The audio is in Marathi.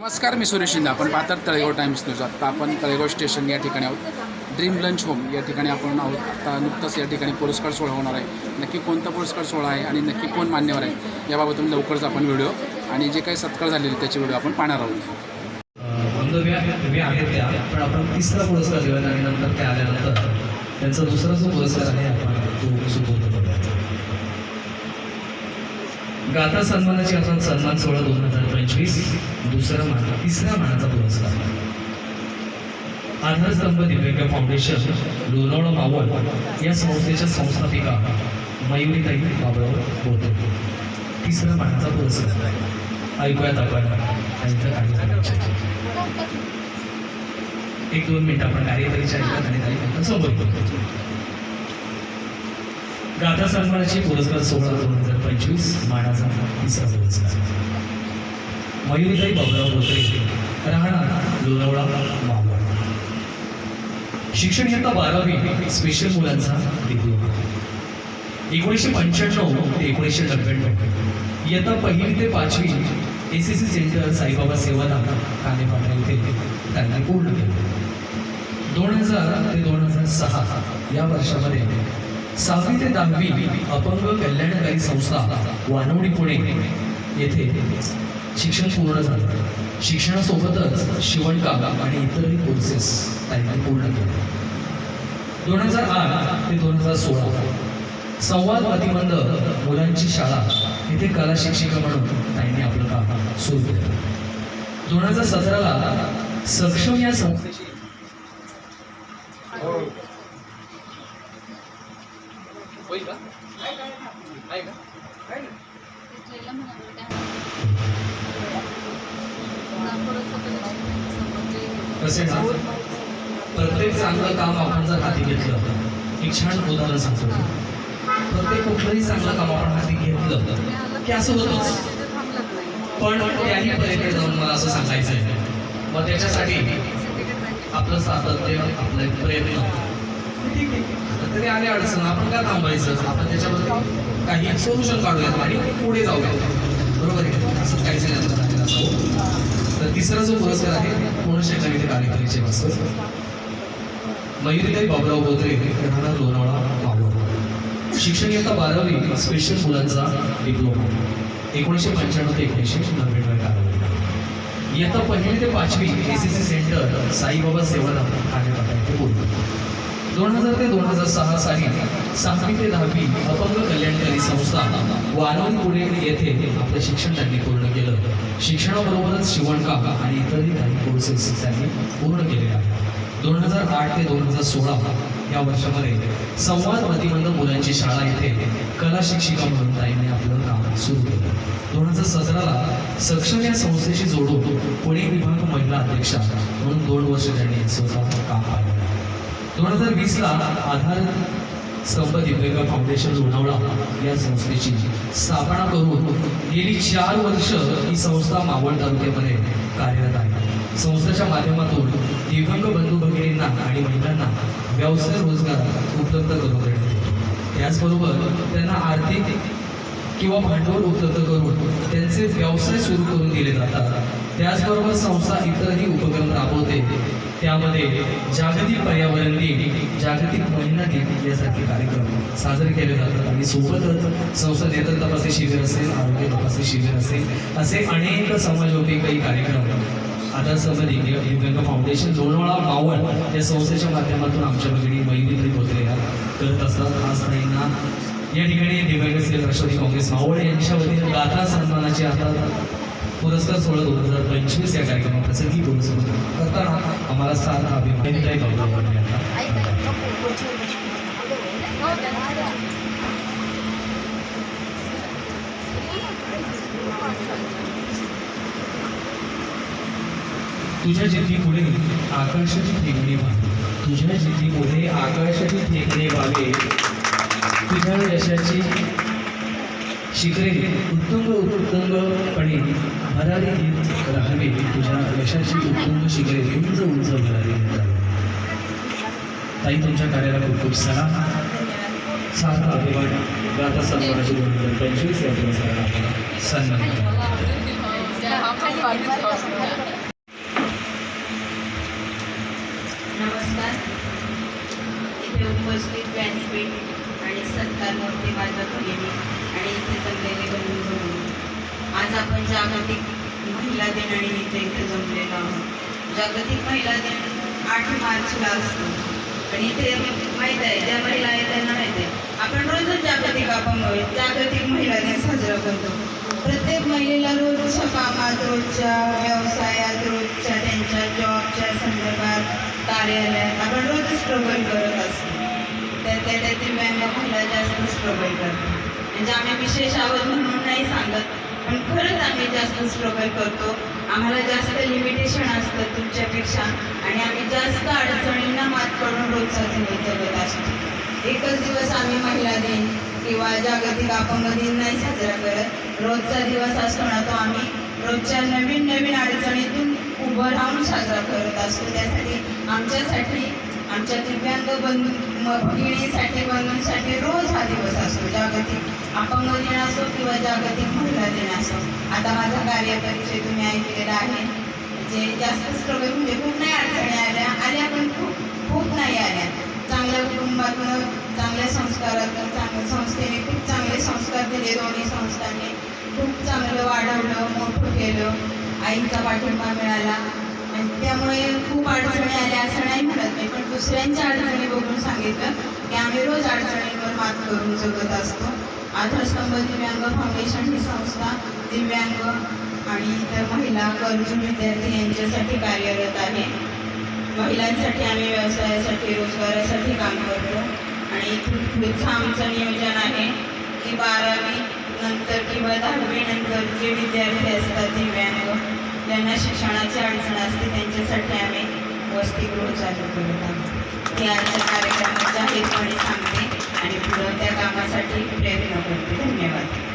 नमस्कार मी सुरेश शिंदे. आपण पाहतात तळेगाव टाइम्स न्यूज. आत्ता आपण तळेगाव स्टेशन या ठिकाणी आहोत. ड्रीम लंच होम या ठिकाणी आपण आहोत. आता नुकताच या ठिकाणी पुरस्कार सोहळा होणार आहे. नक्की कोणता पुरस्कार सोहळा आहे आणि नक्की कोण मान्यवर आहे याबाबत लवकरच आपण व्हिडिओ आणि जे काही सत्कार झालेले त्याचे व्हिडिओ आपण पाहणार आहोत. आहेत त्या. पण आपण तिसरा पुरस्कार देऊयात आणि नंतर ते आल्यानंतर त्यांचा दुसरा जो पुरस्कार आहे आपण तो गाथा सन्मानाची आपण सन्मान सोहळा दोन हजार पंचवीस दुसरा माना तिसऱ्या मानाचा पुरस्कार. आधारस्तंभ दिव्यांग फाउंडेशन लोणावळा मावळ या संस्थेच्या संस्थापिका मयुरीताई बाबळावर बोलतो तिसरा मानाचा पुरस्कार. ऐकूयात आपण त्यांचं कार्यक्रमाचे. एक दोन मिनिट आपण कार्यकरीच्या ऐकत आणि सोबत संबोधित गाथा सन्मानाची पुरस्कार सोहळा दोन हजार पंचवीस मानाचा तिसरा पुरस्कार. मयुरीताई बाबुराव बोत्रे राहणार लोणावळा मावळ. शिक्षण इयत्ता बारावी स्पेशल मुलांचा डिप्लोमा एकोणीसशे पंच्याण्णव ते एकोणीसशे नव्याण्णव. इयत्ता पहिली ते पाचवी S S C centre Saibaba Sevadham Kanepata येथे त्यांनी पूर्ण केले. दोन हजार ते दोन हजार सहा या वर्षामध्ये सहावी ते दहावी अपंग कल्याणकारी संस्था वानवडी पुणे येथे शिक्षण पूर्ण झालं. शिक्षणासोबतच शिवणकाम आणि इतरही कोर्सेस त्यांनी पूर्ण केले. दोन हजार आठ ते दोन हजार सोळा संवाद प्रतिबंध मुलांची शाळा येथे कला शिक्षिका म्हणून त्यांनी आपलं काम सुरू केलं. दोन हजार सतराला सक्षम या संस्थेची हो. होईल का? नाही का? कसे प्रत्येक चांगलं काम आपण जर हाती घेतलं एक छान उदाहरण सांगतो प्रत्येक कुठलंही चांगलं काम आपण हाती घेतलं की असं होतच पण त्याही पर्यंत जाऊन मला असं सांगायचं आहे मग त्याच्यासाठी आपलं सातत्य आपलं एक प्रयत्न ठीक आहे. तरी आले अडचण. आपण का थांबायचं? आपण त्याच्यामध्ये काही सोल्युशन काढूयात आणि पुढे जाऊया बरोबर आहे? असं काहीच नाही तर तिसरा जो पुरस्कार आहे पूर्ण इथे कार्यकारीचे पुरस्कार मयुरीताई बाबराव बोत्रे राहणार लोणावळा मावळ शिक्षण इयत्ता बारावी स्पेशल मुलांचा डिप्लोमा एकोणीसशे पंच्याण्णव ते एकोणीसशे नव्याण्णव कालावधी इयत्ता पहिली ते पाचवी S C C centre Saibaba सेवाना ठाणेपाटा येथे बोलतो दोन हजार ते दोन हजार सहा साली सहावी ते दहावी अपंग कल्याणकारी संस्था वानवडी पुणे येथे आपलं शिक्षण त्यांनी पूर्ण केलं शिक्षणाबरोबरच शिवणकाम आणि इतरही काही कोर्सेस त्यांनी पूर्ण केले आहेत. दोन हजार आठ ते दोन हजार सोळा या वर्षामध्ये संवाद प्रतिबंध मुलांची शाळा येथे कला शिक्षिका म्हणून ताईंनी आपलं काम सुरू केलं. दोन हजार सतराला सक्षम या संस्थेशी जोडून पुणे विभाग महिला अध्यक्षा म्हणून दोन वर्ष त्यांनी स्वतः काम पाहिलं. दोन हजार वीसला आधार संपत दिव्यांग फाउंडेशन लोणावळा या संस्थेची स्थापना करून गेली चार वर्ष ही संस्था मावळ तालुक्यामध्ये कार्यरत आहे. संस्थेच्या माध्यमातून दिव्यांग बंधू भगिनींना आणि महिलांना व्यवसाय रोजगार उपलब्ध करून देण्यात येतो. त्याचबरोबर त्यांना आर्थिक किंवा भांडवल उपलब्ध करून त्यांचे व्यवसाय सुरू करून दिले जातात. त्याचबरोबर संस्था इतरही उपक्रम राबवते. त्यामध्ये जागतिक पर्यावरण दिन जागतिक महिला दिन यासारखे कार्यक्रम साजरे केले जातात. आणि सोबतच संस्था नेत्र तपासणी शिबिर असेल आरोग्य तपासणी शिबिर असेल असे अनेक समाजोपयोगी कार्यक्रम. आता संबंधी दिव्यांग फाउंडेशन लोणावळा मावळ या संस्थेच्या माध्यमातून आमच्या भगिनी मैत्री बोलले करत असतात. आज ताईंना या ठिकाणी दिव्यांग सेल राष्ट्रवादी काँग्रेस मावळ यांच्या वतीने गाथा सन्मानाचे आता पुरस्कार सोहळा दोन हजार पंचवीस या कार्यक्रमाप्रसंगी बोलत करताना आम्हाला साथ हा आहे बाबा यांना तुझ्या जिद्दीपुढे आकाशाची फेकणे व्हावे. तुझ्या जिद्दी आकर्षाची आकाशाची फेकणे व्हावे. तुझ्या यशाची शिखरे उत्तुंग उत्तुंगपणे भरारी घेत राहावे तुझ्या यशाची उत्तुंग शिखरे उंच उंच भरारी घेत ताई तुमच्या कार्याला खूप खूप सलाम. सात अभिमान. गाता सन्मानाची दोन हजार पंचवीस या पुरस्काराला सन्मान नमस्कार. इथे उपस्थित व्यासपीठ आणि सत्कार मोठे माझ्या आणि इथे जमलेले आपण जागतिक महिला दिनानिमित्त इथे जमलेलो आहोत. जागतिक महिला दिन आठ मार्चला असतो. आणि इथे माहीत आहे ज्या महिला आहेत त्यांना माहीत आहे. आपण रोजच जागतिक अपंग जागतिक महिला दिन साजरा करतो. प्रत्येक महिलेला रोजच्या कामात रोजच्या व्यवसायात रोजच्या त्यांच्या जॉबच्या संदर्भात कार्यालयात आपण रोज स्ट्रगल करत असतो. त्यातल्या त्या दिव्यांग महिला जास्त स्ट्रगल करतात. म्हणजे आम्ही विशेष आहोत म्हणून नाही सांगत पण खरंच आम्ही जास्त स्ट्रगल करतो. आम्हाला जास्त लिमिटेशन असतं तुमच्यापेक्षा आणि आम्ही जास्त अडचणींना मात करून रोजचा दिवस जगत असतो एकच दिवस आम्ही महिला दिन किंवा जागतिक अपंग दिन नाही साजरा करत. रोजचा दिवस असतो ना तो आम्ही रोजच्या नवीन नवीन अडचणीतून उभं राहून साजरा करत असतो. त्यासाठी आमच्यासाठी आमच्या दिव्यांग बंधू म- बंधूंसाठी रोज हा दिवस असतो. जागतिक अपंग दिन असो किंवा जागतिक महिला दिन असो आता माझा कार्यपरिचय तुम्ही ऐकलेला आहे. जे जास्त स्ट्रगल म्हणजे खूप नाही अडचणी आल्या आल्या पण खूप खूप नाही आल्या. चांगल्या कुटुंबातून चांगल्या संस्कारातून चांगल्या संस्थेने खूप चांगले संस्कार दिले दोन्ही संस्थांनी. खूप चांगलं वाढवलं मोठं केलं आईचा पाठिंबा मिळाला. आणि त्यामुळे खूप अडचणी आल्या असं नाही म्हणत नाही पण दुसऱ्यांच्या अडचणी बघून सांगितलं की आम्ही रोज अडचणींवर मात करून जगत असतो. आधारस्तंभ दिव्यांग फाउंडेशन ही संस्था दिव्यांग आणि इतर महिला गरजू विद्यार्थी यांच्यासाठी कार्यरत आहे. महिलांसाठी आम्ही व्यवसायासाठी रोजगारासाठी काम करतो आणि पुढचं आमचं नियोजन आहे की बारावी नंतर किंवा दहावी नंतर जे विद्यार्थी असतात दिव्यांग ज्यांना शिक्षणाची अडचण असते त्यांच्यासाठी आम्ही वसतिगृह चालू करत आहोत. हे आजच्या कार्यक्रमाचा हेतू आणि सांगते आणि पुढं त्या कामासाठी प्रयत्न करते धन्यवाद.